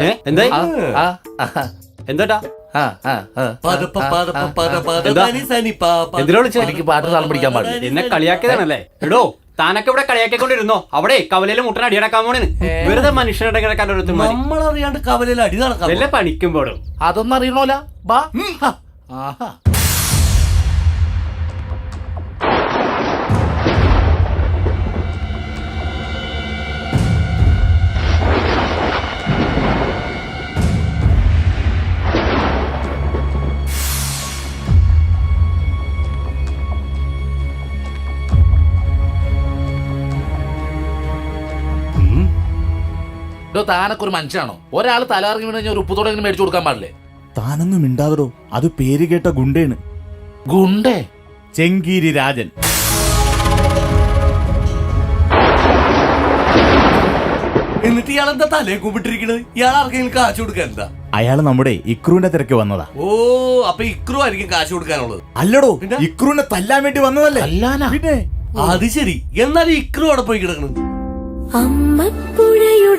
ഏ? എന്താട്ടാ? എനിക്ക് പാട്ട് താളം പിടിക്കാൻ പാടില്ല. എന്നെ കളിയാക്കിയതാണല്ലേ? എടോ താനൊക്കെ ഇവിടെ കളിയാക്കിക്കൊണ്ടിരുന്നോ? അവിടെ കവലയിലെ മുട്ടന അടിയടക്കാൻ പോണേന്ന്. വെറുതെ മനുഷ്യരുടെ കിടക്കാൻ നമ്മളറിയാണ്ട് കവലയിൽ അടി നടക്കാം വല്ല പണിക്കുമ്പോഴും അതൊന്നും അറിയണോല. ബാ. ആഹാ. ഇതോ താനൊക്കെ ഒരു മനുഷ്യനാണോ? ഒരാൾ തലകറങ്ങി വീണ് കഴിഞ്ഞാൽ ഒരു ഉപ്പ് തുടങ്ങി മേടിച്ചു കൊടുക്കാൻ പാടില്ലേ? താനൊന്നും മിണ്ടാതടോ. അത് പേര് കേട്ട ഗുണ്ടേണ്. ഗുണ്ടേ? ചെങ്കീരി രാജൻ. എന്നിട്ട് ഇയാൾ എന്താ തലേ കൂപ്പിട്ടിരിക്കണത് ഇയാൾ ആർക്കെങ്കിലും കാശ് കൊടുക്കാൻ എന്താ? അയാൾ നമ്മുടെ ഇക്രൂന്റെ തിരക്ക് വന്നതാ. ഓ അപ്പൊ ഇക്രു ആയിരിക്കും കാശ് കൊടുക്കാനുള്ളത്. അല്ലടോ പിന്നെ? ഇക്രൂനെ തല്ലാൻ വേണ്ടി വന്നതല്ലേ? അല്ലാനാ? പിന്നെ? അത് ശരി. എന്നാലും ഇക്രു അവിടെ പോയി കിടക്കണം. അമ്മപ്പുഴയോ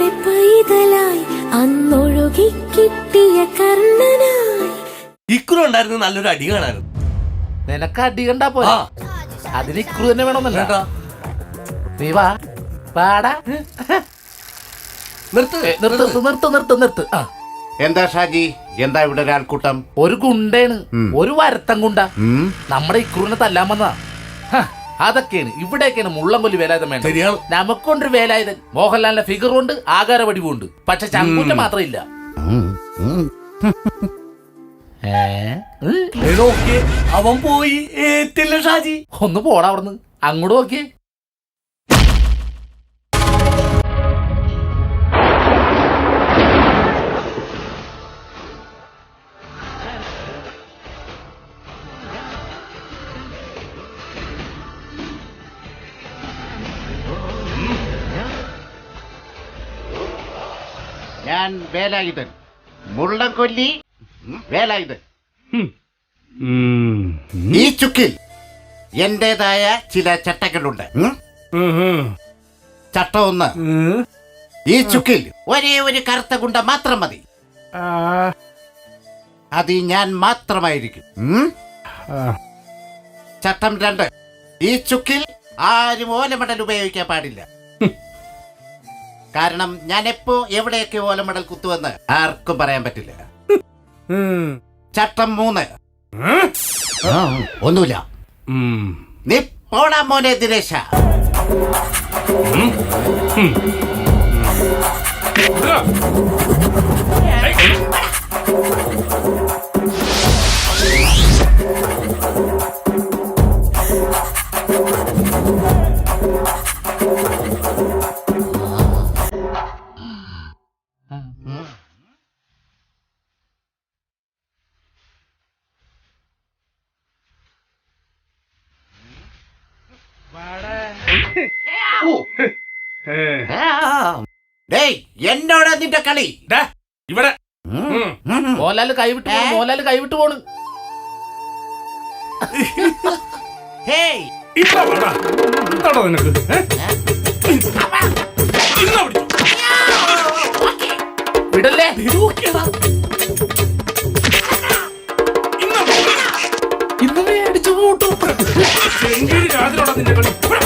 അന്നൊഴുകി കിട്ടിയ കർണനായി ഉണ്ടായിരുന്നു നല്ലൊരു അടി കാണാനും നിനക്ക് അടി കണ്ടാ പോരാ? ആ. അതിന് ഇക്രു തന്നെ വേണമെന്നല്ല. കേട്ടാ നീ വാ. പാടാ. നിർത്ത്. ഏ, നിർത്ത് നിർത്ത്. നിർത്ത് നിർത്ത് ആ. എന്താ ഷാജി? എന്താ ഇവിടെ ഒരാൾക്കൂട്ടം ഒരു ഗുണ്ടേണ്. ഒരു വരത്തം ഗുണ്ട. നമ്മുടെ ഇക്രൂനെ തല്ലാൻ വന്നതാ. അതൊക്കെയാണ്. ഇവിടെയൊക്കെയാണ് മുള്ളംകൊല്ലി വേലായുധം വേണ്ടത്. നമുക്കൊണ്ട് നമുക്കൊണ്ടൊരു വേലായുധൻ. മോഹൻലാലിന്റെ ഫിഗർ ഉണ്ട് ആകാര വടിവുണ്ട്. പക്ഷെ ചങ്കൂറ്റ മാത്രമില്ല. അവൻ പോയി. ഷാജി. ഒന്ന് പോടാ അവിടുന്ന്. അങ്ങോട്ട് നോക്കിയേ. ഞാൻ വേലായുധൻ. മുള്ളംകൊല്ലി കൊല്ലി വേലായുധൻ. ഈ ചുക്കിൽ എന്റേതായ ചില ചട്ടങ്ങളുണ്ട്. ചട്ട ചട്ടം ഒന്ന് ഈ ചുക്കിൽ ഒരേ ഒരു കറുത്ത കുണ്ട മാത്രം മതി. അത് ഞാൻ മാത്രമായിരിക്കും? ചട്ടം രണ്ട്. ഈ ചുക്കിൽ ആരും ഓലമടൽ ഉപയോഗിക്കാൻ പാടില്ല. കാരണം ഞാൻ എപ്പോ എവിടെയൊക്കെ ഓലമടൽ കുത്തുവെന്ന് ആർക്കും പറയാൻ പറ്റില്ല. ചട്ടം മൂന്ന്. ഒന്നുമില്ല. നീ പോടാ മോനെ ദിനേശ. ഡേയ് എന്നോട് നിന്റെ കളി? ഇവിടെ. മോഹൻലാൽ കൈവിട്ട് പോണു, മോഹൻലാൽ കൈവിട്ട് പോണ്. ഹേയ്. എന്താണോ നിനക്ക്. വിടല്ലേ? ഇന്നലെ അടിച്ചു കൂട്ടും. ഒരു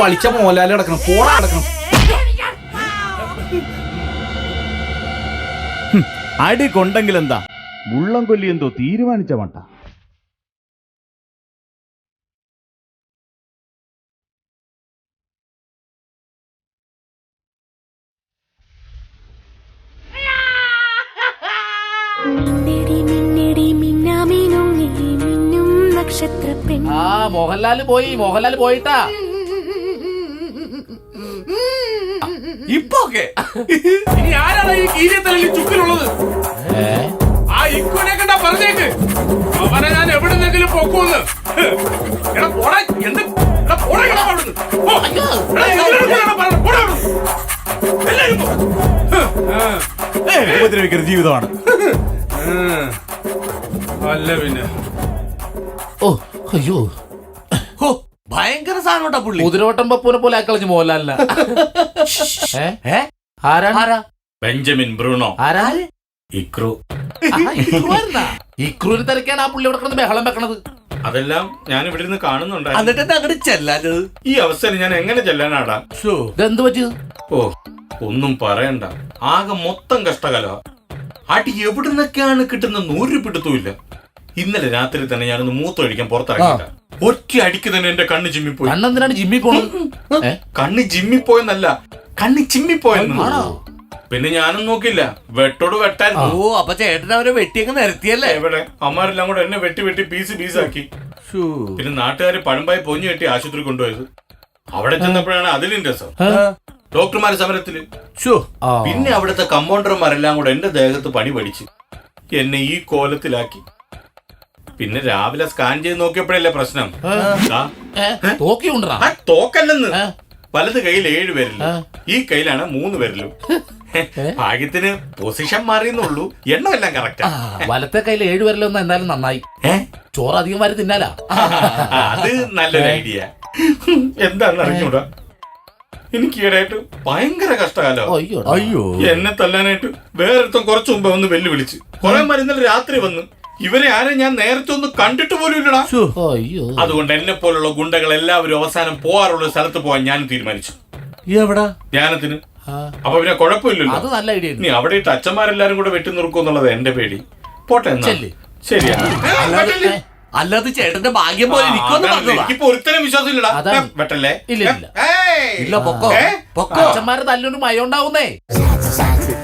വളിച്ച മോലാലി കിടക്കണം. പോടാ കിടക്കണം. അടി കൊണ്ടെങ്കിൽ എന്താ? മുള്ളം കൊല്ലി എന്തോ തീരുമാനിച്ച മട്ട ആ മോഹൻലാൽ പോയി മോഹൻലാൽ പോയിട്ടാ. ഇപ്പൊ ഇനി ആരാണ് ഈ കീരിയത്തലയിൽ ചുക്കിലുള്ളത്? ആ ഇക്കുനെ കണ്ട പറഞ്ഞേക്ക്. അവനെ ഞാൻ എവിടെന്നെങ്കിലും പൊക്കൂന്ന് എടാ പോടാ എന്ത്? എടാ പോടാ ഇങ്ങട് അവിടുന്ന്. ഉപദ്രവിക്കരുത് ജീവിതമാണ്. അല്ല പിന്നെ. ഓ അയ്യോ. ഭയങ്കര സാധനം പുള്ളി. കുതിരോട്ടം പപ്പൂനെ പോലെ ആക്കളഞ്ഞു മോഹൻലാലിന. ആരാ? Benjamin Bruno? ആരാ? ഇക്രു. ഇക്രൂന് തിരക്കാണ് ആ പുള്ളി ഇവിടെ കിടന്ന് ബഹളം വെക്കണത്. അതെല്ലാം ഞാൻ ഇവിടെ നിന്ന് കാണുന്നുണ്ടായിരുന്നു. എന്നിട്ട് അങ്ങോട്ട് ചെല്ലാഞ്ഞത്? ഈ അവസ്ഥയിൽ ഞാൻ എങ്ങനെ ചെല്ലാനാടാ? ഇതെന്ത് പറ്റിയത് ഓ ഒന്നും പറയണ്ട. ആകെ മൊത്തം കഷ്ടകാല അടി എവിടുന്നൊക്കെയാണ് കിട്ടുന്ന നൂറ് പിടുത്തമില്ല ഇന്നലെ രാത്രി തന്നെ ഞാനൊന്ന് മൂത്തൊഴിക്കാൻ പുറത്തിറങ്ങിയില്ല ഒറ്റ അടിക്ക് തന്നെ എന്റെ കണ്ണ് ജിമ്മി പോയി കണ്ണെന്തിനാണ് ജിമ്മി പോണത് കണ്ണ് ജിമ്മി പോയെന്നല്ല കണ്ണ് ചിമ്മി പോയെന്നാണ് പിന്നെ ഞാനും നോക്കില്ല വെട്ടോട് വെട്ടാൻ. ഓ അപ്പൊ ചേട്ടൻ അവരെ വെട്ടിയൊക്കെ നിരത്തിയല്ലേ എവിടെ? അമ്മാരെല്ലാം കൂടെ എന്നെ വെട്ടി വെട്ടി പീസ് പീസാക്കി. പിന്നെ നാട്ടുകാര് പഴമ്പായി പൊഞ്ഞു കെട്ടി ആശുപത്രി കൊണ്ടുപോയത്. അവിടെ ചെന്നപ്പോഴാണ് അതിലും രസം. ഡോക്ടർമാരെ സമരത്തിൽ. പിന്നെ അവിടുത്തെ കമ്പൗണ്ടർമാരെല്ലാം കൂടെ എന്റെ ദേഹത്ത് പണി പഠിച്ച് എന്നെ ഈ കോലത്തിലാക്കി. പിന്നെ രാവിലെ സ്കാൻ ചെയ്ത് നോക്കിയപ്പോഴല്ലേ പ്രശ്നം? ദാ? ആ തോക്കല്ലെന്ന്? വലത് കയ്യിൽ ഏഴ് പേരില്ല. ഈ കയ്യിലാണ് മൂന്ന് പേരിലും. ഭാഗ്യത്തിന് പൊസിഷൻ മാറിയെന്നുള്ളൂ. എണ്ണമെല്ലാം കറക്റ്റാ വലത്തെ കയ്യിൽ ഏഴ് ഏഴുപേരിലൊന്നും എന്തായാലും നന്നായി. ഏ? ചോറ് അധികം വരെ തിന്നാലാ? അത് നല്ലൊരു ഐഡിയ എന്താണെന്ന് അറിഞ്ഞൂടാ എനിക്ക് ഈടായിട്ട് ഭയങ്കര കഷ്ടകാലോ. അയ്യോ അയ്യോ. എന്നെ തല്ലാനായിട്ട് വേറൊരുത്തം കുറച്ചു മുമ്പ് വന്ന് വെല്ലുവിളിച്ച്. കുറെ മരുന്നൽ രാത്രി വന്നു ഇവരെ ആരെ ഞാൻ നേരത്തെ ഒന്ന് കണ്ടിട്ട് പോലും ഇല്ലടാ. അയ്യോ. അതുകൊണ്ട് എന്നെ പോലുള്ള ഗുണ്ടകൾ എല്ലാവരും അവസാനം പോവാറുള്ള സ്ഥലത്ത് പോവാൻ ഞാൻ തീരുമാനിച്ചു. എവിടാ? ധ്യാനത്തിന്. അപ്പൊ പിന്നെ കുഴപ്പമില്ലല്ലോ. അത് നല്ല ഐഡിയ നീ അവിടെ ഇട്ട് അച്ഛന്മാരെല്ലാരും കൂടെ വെട്ടി നിർക്കും എന്നുള്ളത് എന്റെ പേടി. പോട്ടെ എന്നാ. ശരിയാ. അല്ലാതെ അല്ലാതെ ചേട്ടന്റെ ഭാഗ്യം പോലെ ഒരുത്തരം വിശ്വാസമില്ലടാ. വെട്ടല്ലേ? ഇല്ല, ഇല്ല. ഏയ്. ഇല്ല പൊക്കോ. ഏ? പൊക്കോ. അച്ഛന്മാരെ തല്ലൊരു മയം ഉണ്ടാവുന്നേ.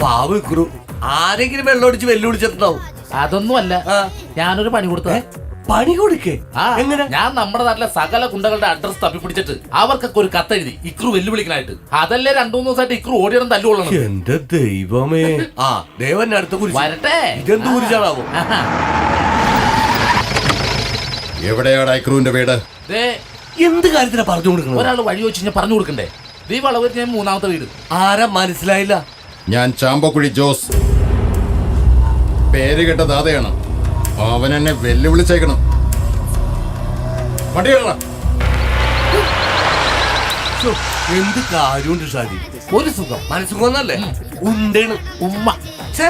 പാവ് ആരെങ്കിലും വെള്ളം അടിച്ച് വെല്ലുവിളിച്ചിട്ടുണ്ടാവും. അതൊന്നും അല്ല. ഞാനൊരു പണി കൊടുത്തേ പണി കൊടുക്കേ? എങ്ങനെ? ഞാൻ നമ്മുടെ നാട്ടിലെ സകല ഗുണ്ടകളുടെ അഡ്രസ് തപ്പി പിടിച്ചിട്ട് അവർക്കൊക്കെ ഒരു കത്തെഴുതി ഇക്രു വെല്ലുവിളിക്കാനായിട്ട് അതല്ലേ രണ്ടു മൂന്ന് ദിവസമായിട്ട് ഇക്രു ഓടിയിടം തല്ലുകൊള്ളണം എന്റെ ദൈവമേ. ആ ദേവന്റെ അടുത്ത കുരിശ്. വരട്ടെ. ഇതെന്ത് കുരിശാണാവോ? എവിടെയാണ് ഇക്രുവിന്റെ വീട്? ദേ എന്ത് കാര്യത്തിനാ പറഞ്ഞു കൊടുക്കണം ഒരാൾ വഴി വെച്ച് ഞാൻ പറഞ്ഞു കൊടുക്കണ്ടേ? ദീ അളവ് ഞാൻ മൂന്നാമത്തെ വീട്. ആരാ മനസ്സിലായില്ല? ഞാൻ ചാമ്പക്കുഴി ജോസ്. പേര് കേട്ട ദാതയാണ്. അവൻ എന്നെ വെല്ലുവിളിച്ചേക്കണം. വണ്ടി എന്ത് കാര്യമുണ്ട് ഷാജി? ഒരു സുഖം. മനസ്സുകൊന്നല്ലേ ഉണ്ടേണ് ഉമ്മ. ഛേ